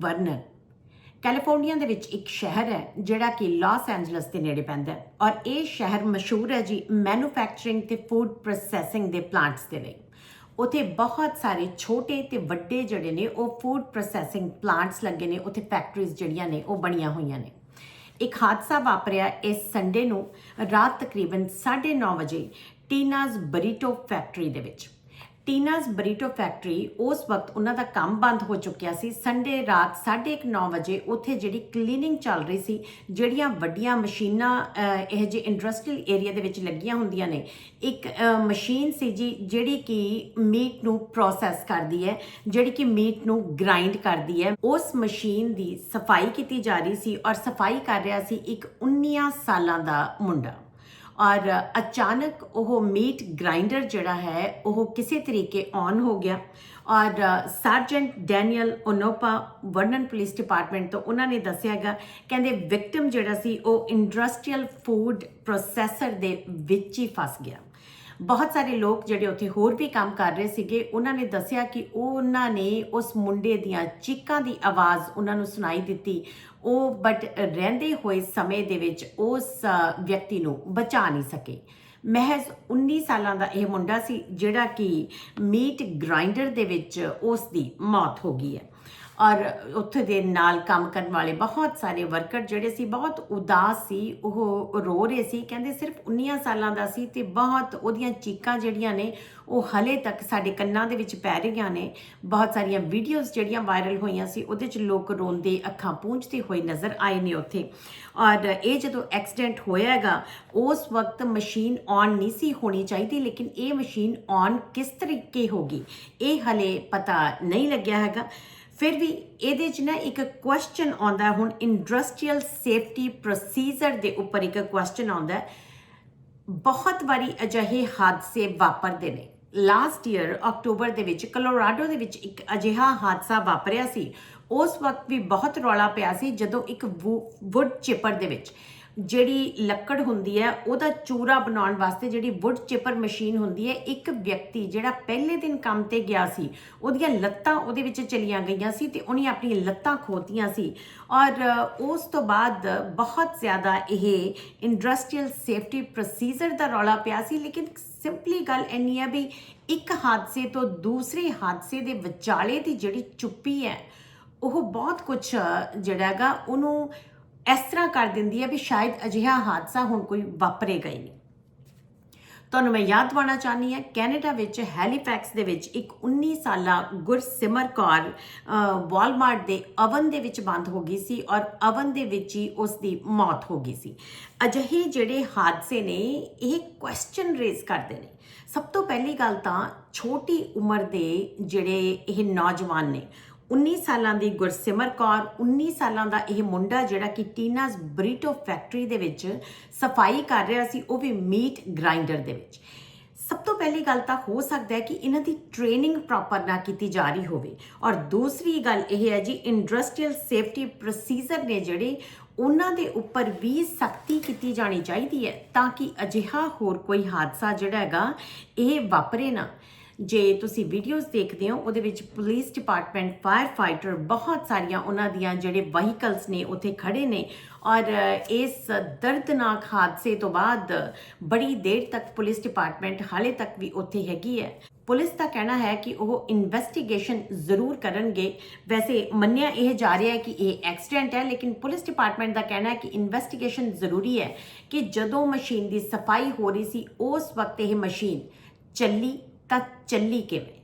Werner California ਦੇ ਵਿੱਚ ਇੱਕ ਸ਼ਹਿਰ ਹੈ, ਜਿਹੜਾ ਕਿ ਲਾਸ ਐਂਜਲਸ ਦੇ ਨੇੜੇ ਪੈਂਦਾ ਹੈ ਔਰ ਇਹ ਸ਼ਹਿਰ ਮਸ਼ਹੂਰ ਹੈ ਜੀ ਮੈਨੂਫੈਕਚਰਿੰਗ ਤੇ ਫੂਡ ਪ੍ਰੋਸੈਸਿੰਗ ਦੇ ਪਲਾਂਟਸ ਦੇ ਲਈ। ਉਥੇ ਬਹੁਤ ਸਾਰੇ ਛੋਟੇ ਤੇ ਵੱਡੇ ਜਿਹੜੇ ਨੇ, ਉਹ ਫੂਡ ਪ੍ਰੋਸੈਸਿੰਗ ਪਲਾਂਟਸ ਲੱਗੇ ਨੇ, ਉਥੇ ਫੈਕਟਰੀਜ਼ ਜਿਹੜੀਆਂ ਨੇ, ਉਹ ਬਣੀਆਂ ਹੋਈਆਂ ਨੇ। ਇੱਕ ਹਾਦਸਾ ਵਾਪਰਿਆ ਇਸ ਸੰਡੇ ਨੂੰ ਰਾਤ ਤਕਰੀਬਨ 9:30 ਵਜੇ ਟੀਨਾਜ਼ ਬਰੀਟੋ ਫੈਕਟਰੀ ਦੇ ਵਿੱਚ। ਟੀਨਾਜ਼ ਬਰੀਟੋ ਫੈਕਟਰੀ ਉਸ ਵਕਤ ਉਹਨਾਂ ਦਾ ਕੰਮ ਬੰਦ ਹੋ ਚੁੱਕਿਆ ਸੀ। ਸੰਡੇ ਰਾਤ 9:30 ਵਜੇ ਉੱਥੇ ਜਿਹੜੀ ਕਲੀਨਿੰਗ ਚੱਲ ਰਹੀ ਸੀ ਜਿਹੜੀਆਂ ਵੱਡੀਆਂ ਮਸ਼ੀਨਾਂ ਅਹ, ਇਹ ਜਿਹੇ ਇੰਡਸਟਰੀਅਲ ਏਰੀਆ ਦੇ ਵਿੱਚ ਲੱਗੀਆਂ ਹੁੰਦੀਆਂ ਨੇ ਇੱਕ ਮਸ਼ੀਨ ਸੀ ਜੀ ਜਿਹੜੀ ਕਿ ਮੀਟ ਨੂੰ ਪ੍ਰੋਸੈਸ ਕਰਦੀ ਹੈ ਜਿਹੜੀ ਕਿ ਮੀਟ ਨੂੰ ਗ੍ਰਾਈਂਡ ਕਰਦੀ ਹੈ। ਉਸ ਮਸ਼ੀਨ ਦੀ ਸਫ਼ਾਈ ਕੀਤੀ ਜਾ ਰਹੀ ਸੀ ਔਰ ਸਫ਼ਾਈ ਕਰ ਰਿਹਾ ਸੀ ਇੱਕ 19 ਸਾਲਾਂ ਦਾ ਮੁੰਡਾ। ਔਰ ਅਚਾਨਕ ਉਹ ਮੀਟ ਗ੍ਰਾਈਂਡਰ ਜਿਹੜਾ ਹੈ, ਉਹ ਕਿਸੇ ਤਰੀਕੇ ਔਨ ਹੋ ਗਿਆ। ਔਰ sergeant Daniel Onopa Vernon police department ਤੋਂ ਉਹਨਾਂ ਨੇ ਦੱਸਿਆਗਾ ਕਹਿੰਦੇ ਵਿਕਟਮ ਜਿਹੜਾ ਸੀ, ਉਹ ਇੰਡਸਟਰੀਅਲ ਫੂਡ ਪ੍ਰੋਸੈਸਰ ਦੇ ਵਿੱਚ ਹੀ ਫਸ ਗਿਆ। ਬਹੁਤ ਸਾਰੇ ਲੋਕ ਜਿਹੜੇ ਉੱਥੇ ਹੋਰ ਵੀ ਕੰਮ ਕਰ ਰਹੇ ਸੀਗੇ, ਉਹਨਾਂ ਨੇ ਦੱਸਿਆ ਕਿ ਉਹਨਾਂ ਨੇ ਉਸ ਮੁੰਡੇ ਦੀਆਂ ਚੀਕਾਂ ਦੀ ਆਵਾਜ਼ ਉਹਨਾਂ ਨੂੰ ਸੁਣਾਈ ਦਿੱਤੀ। ਉਹ ਬਟ ਰਹਿੰਦੇ ਹੋਏ ਸਮੇਂ ਦੇ ਵਿੱਚ ਉਸ ਵਿਅਕਤੀ ਨੂੰ ਬਚਾ ਨਹੀਂ ਸਕੇ। ਮਹਿਜ਼ 19 ਸਾਲਾਂ ਦਾ ਇਹ ਮੁੰਡਾ ਸੀ, ਜਿਹੜਾ ਕਿ ਮੀਟ ਗ੍ਰਾਈਂਡਰ ਦੇ ਵਿੱਚ ਉਸ ਦੀ ਮੌਤ ਹੋ ਗਈ ਹੈ। ਔਰ ਉੱਥੇ ਦੇ ਨਾਲ ਕੰਮ ਕਰਨ ਵਾਲੇ ਬਹੁਤ ਸਾਰੇ ਵਰਕਰ ਜਿਹੜੇ ਸੀ, ਬਹੁਤ ਉਦਾਸ ਸੀ, ਉਹ ਰੋ ਰਹੇ ਸੀ, ਕਹਿੰਦੇ ਸਿਰਫ 19 ਸਾਲਾਂ ਦਾ ਸੀ ਤੇ ਬਹੁਤ ਉਹਦੀਆਂ ਚੀਕਾਂ ਜਿਹੜੀਆਂ ਨੇ, ਉਹ ਹਲੇ ਤੱਕ ਸਾਡੇ ਕੰਨਾਂ ਦੇ ਵਿੱਚ ਪੈ ਰਹੀਆਂ ਨੇ। ਬਹੁਤ ਸਾਰੀਆਂ ਵੀਡੀਓਜ਼ ਜਿਹੜੀਆਂ ਵਾਇਰਲ ਹੋਈਆਂ ਸੀ, ਉਹਦੇ 'ਚ ਲੋਕ ਰੋਂਦੇ ਅੱਖਾਂ ਪੂੰਝਦੇ ਹੋਏ ਨਜ਼ਰ ਆਏ ਨੇ ਉੱਥੇ। ਔਰ ਇਹ ਜਦੋਂ ਐਕਸੀਡੈਂਟ ਹੋਇਆ ਹੈਗਾ, ਉਸ ਵਕਤ ਮਸ਼ੀਨ ਔਨ ਨਹੀਂ ਸੀ ਹੋਣੀ ਚਾਹੀਦੀ, ਲੇਕਿਨ ਇਹ ਮਸ਼ੀਨ ਔਨ ਕਿਸ ਤਰੀਕੇ ਹੋ ਗਈ, ਇਹ ਹਲੇ ਪਤਾ ਨਹੀਂ ਲੱਗਿਆ ਹੈਗਾ। ਫਿਰ ਵੀ ਇਹਦੇ 'ਚ ਨਾ ਇੱਕ ਕੁਐਸਚਨ ਆਉਂਦਾ ਹੁਣ ਇੰਡਸਟਰੀਅਲ ਸੇਫਟੀ ਪ੍ਰੋਸੀਜਰ ਦੇ ਉੱਪਰ ਇੱਕ ਕੁਐਸਚਨ ਆਉਂਦਾ ਬਹੁਤ ਵਾਰੀ ਅਜਿਹੇ ਹਾਦਸੇ ਵਾਪਰਦੇ ਨੇ। ਲਾਸਟ ਈਅਰ ਅਕਤੂਬਰ ਦੇ ਵਿੱਚ ਕਲੋਰਾਡੋ ਦੇ ਵਿੱਚ ਇੱਕ ਅਜਿਹਾ ਹਾਦਸਾ ਵਾਪਰਿਆ ਸੀ। ਉਸ ਵਕਤ ਵੀ ਬਹੁਤ ਰੌਲਾ ਪਿਆ ਸੀ ਜਦੋਂ ਇੱਕ ਵੁੱਡ ਚਿਪਰ ਦੇ ਵਿੱਚ। ਜਿਹੜੀ ਲੱਕੜ ਹੁੰਦੀ ਹੈ, ਉਹਦਾ ਚੂਰਾ ਬਣਾਉਣ ਵਾਸਤੇ ਜਿਹੜੀ ਵੁੱਡ ਚਿਪਰ ਮਸ਼ੀਨ ਹੁੰਦੀ ਹੈ, ਇੱਕ ਵਿਅਕਤੀ ਜਿਹੜਾ ਪਹਿਲੇ ਦਿਨ ਕੰਮ ਤੇ ਗਿਆ ਸੀ, ਉਹਦੀਆਂ ਲੱਤਾਂ ਉਹਦੇ ਵਿੱਚ ਚਲੀਆਂ ਗਈਆਂ ਸੀ ਤੇ ਉਹਨੇ ਆਪਣੀਆਂ ਲੱਤਾਂ ਖੋਤੀਆਂ ਸੀ ਔਰ ਉਸ ਤੋਂ ਬਾਅਦ ਬਹੁਤ ਜ਼ਿਆਦਾ ਇਹ ਇੰਡਸਟਰੀਅਲ ਸੇਫਟੀ ਪ੍ਰੋਸੀਜਰ ਦਾ ਰੌਲਾ ਪਿਆ ਸੀ, ਲੇਕਿਨ ਸਿੰਪਲੀ ਗੱਲ ਇੰਨੀ ਹੈ ਵੀ ਇੱਕ ਹਾਦਸੇ ਤੋਂ ਦੂਸਰੇ ਹਾਦਸੇ ਦੇ ਵਿਚਾਲੇ ਦੀ ਜਿਹੜੀ ਚੁੱਪੀ ਹੈ, ਉਹ ਬਹੁਤ ਕੁਝ ਜਿਹੜਾ ਹੈਗਾ, ਉਹਨੂੰ ਇਸ ਤਰ੍ਹਾਂ ਕਰ ਦਿੰਦੀ ਹੈ ਵੀ ਸ਼ਾਇਦ ਅਜਿਹਾ ਹਾਦਸਾ ਹੁਣ ਕੋਈ ਵਾਪਰੇਗਾ ਹੀ ਨਹੀਂ। ਤੁਹਾਨੂੰ ਮੈਂ ਯਾਦ ਦਿਵਾਉਣਾ ਚਾਹਨੀ ਹਾਂ, ਕੈਨੇਡਾ ਵਿੱਚ ਹੈਲੀਫੈਕਸ ਦੇ ਵਿੱਚ ਇੱਕ 19 ਸਾਲਾ ਗੁਰਸਿਮਰ ਕੌਰ ਵਾਲਮਾਰਟ ਦੇ ਅਵਨ ਦੇ ਵਿੱਚ ਬੰਦ ਹੋ ਗਈ ਸੀ ਔਰ ਅਵਨ ਦੇ ਵਿੱਚ ਹੀ ਉਸ ਦੀ ਮੌਤ ਹੋ ਗਈ ਸੀ। ਅਜਿਹੇ ਜਿਹੜੇ ਹਾਦਸੇ ਨੇ, ਇਹ ਕੁਐਸਚਨ ਰੇਜ਼ ਕਰਦੇ ਨੇ। ਸਭ ਤੋਂ ਪਹਿਲੀ ਗੱਲ ਤਾਂ ਛੋਟੀ ਉਮਰ ਦੇ ਜਿਹੜੇ ਇਹ ਨੌਜਵਾਨ ਨੇ 19 ਸਾਲਾਂ ਦੀ ਗੁਰਸਿਮਰ ਕੌਰ 19 ਸਾਲਾਂ ਦਾ ਇਹ ਮੁੰਡਾ ਜਿਹੜਾ ਕਿ ਟੀਨਾਸ ਬਰੀਟੋ ਫੈਕਟਰੀ ਦੇ ਵਿੱਚ ਸਫ਼ਾਈ ਕਰ ਰਿਹਾ ਸੀ, ਉਹ ਵੀ ਮੀਟ ਗ੍ਰਾਈਂਡਰ ਦੇ ਵਿੱਚ। ਸਭ ਤੋਂ ਪਹਿਲੀ ਗੱਲ ਤਾਂ ਹੋ ਸਕਦਾ ਹੈ ਕਿ ਇਹਨਾਂ ਦੀ ਟ੍ਰੇਨਿੰਗ ਪ੍ਰੋਪਰ ਨਾ ਕੀਤੀ ਜਾ ਰਹੀ ਹੋਵੇ। ਔਰ ਦੂਸਰੀ ਗੱਲ ਇਹ ਹੈ ਜੀ, ਇੰਡਸਟਰੀਅਲ ਸੇਫਟੀ ਪ੍ਰੋਸੀਜਰ ਨੇ ਜਿਹੜੇ ਉਹਨਾਂ ਦੇ ਉੱਪਰ ਵੀ ਸਖਤੀ ਕੀਤੀ ਜਾਣੀ ਚਾਹੀਦੀ ਹੈ ਤਾਂ ਕਿ ਅਜਿਹਾ ਹੋਰ ਕੋਈ ਹਾਦਸਾ ਜਿਹੜਾ ਹੈਗਾ, ਇਹ ਵਾਪਰੇ ਨਾ। ਜੇ ਤੁਸੀਂ ਵੀਡੀਓਜ਼ ਦੇਖਦੇ ਹੋ, ਉਹਦੇ ਵਿੱਚ ਪੁਲਿਸ ਡਿਪਾਰਟਮੈਂਟ ਫਾਇਰ ਫਾਈਟਰ ਬਹੁਤ ਸਾਰੀਆਂ ਉਹਨਾਂ ਦੀਆਂ ਜਿਹੜੇ ਵਹੀਕਲਸ ਨੇ, ਉੱਥੇ ਖੜੇ ਨੇ। ਔਰ ਇਸ ਦਰਦਨਾਕ ਹਾਦਸੇ ਤੋਂ ਬਾਅਦ ਬੜੀ ਦੇਰ ਤੱਕ ਪੁਲਿਸ ਡਿਪਾਰਟਮੈਂਟ ਹਾਲੇ ਤੱਕ ਵੀ ਉੱਥੇ ਹੈਗੀ ਹੈ। ਪੁਲਿਸ ਦਾ ਕਹਿਣਾ ਹੈ ਕਿ ਉਹ ਇਨਵੈਸਟੀਗੇਸ਼ਨ ਜ਼ਰੂਰ ਕਰਨਗੇ। ਵੈਸੇ ਮੰਨਿਆ ਇਹ ਜਾ ਰਿਹਾ ਹੈ ਕਿ ਇਹ ਐਕਸੀਡੈਂਟ ਹੈ, ਲੇਕਿਨ ਪੁਲਿਸ ਡਿਪਾਰਟਮੈਂਟ ਦਾ ਕਹਿਣਾ ਹੈ ਕਿ ਇਨਵੈਸਟੀਗੇਸ਼ਨ ਜ਼ਰੂਰੀ ਹੈ ਕਿ ਜਦੋਂ ਮਸ਼ੀਨ ਦੀ ਸਫ਼ਾਈ ਹੋ ਰਹੀ ਸੀ, ਉਸ ਵਕਤ ਇਹ ਮਸ਼ੀਨ ਚੱਲੀ ਤਾਂ ਚੱਲੀ ਕਿਵੇਂ?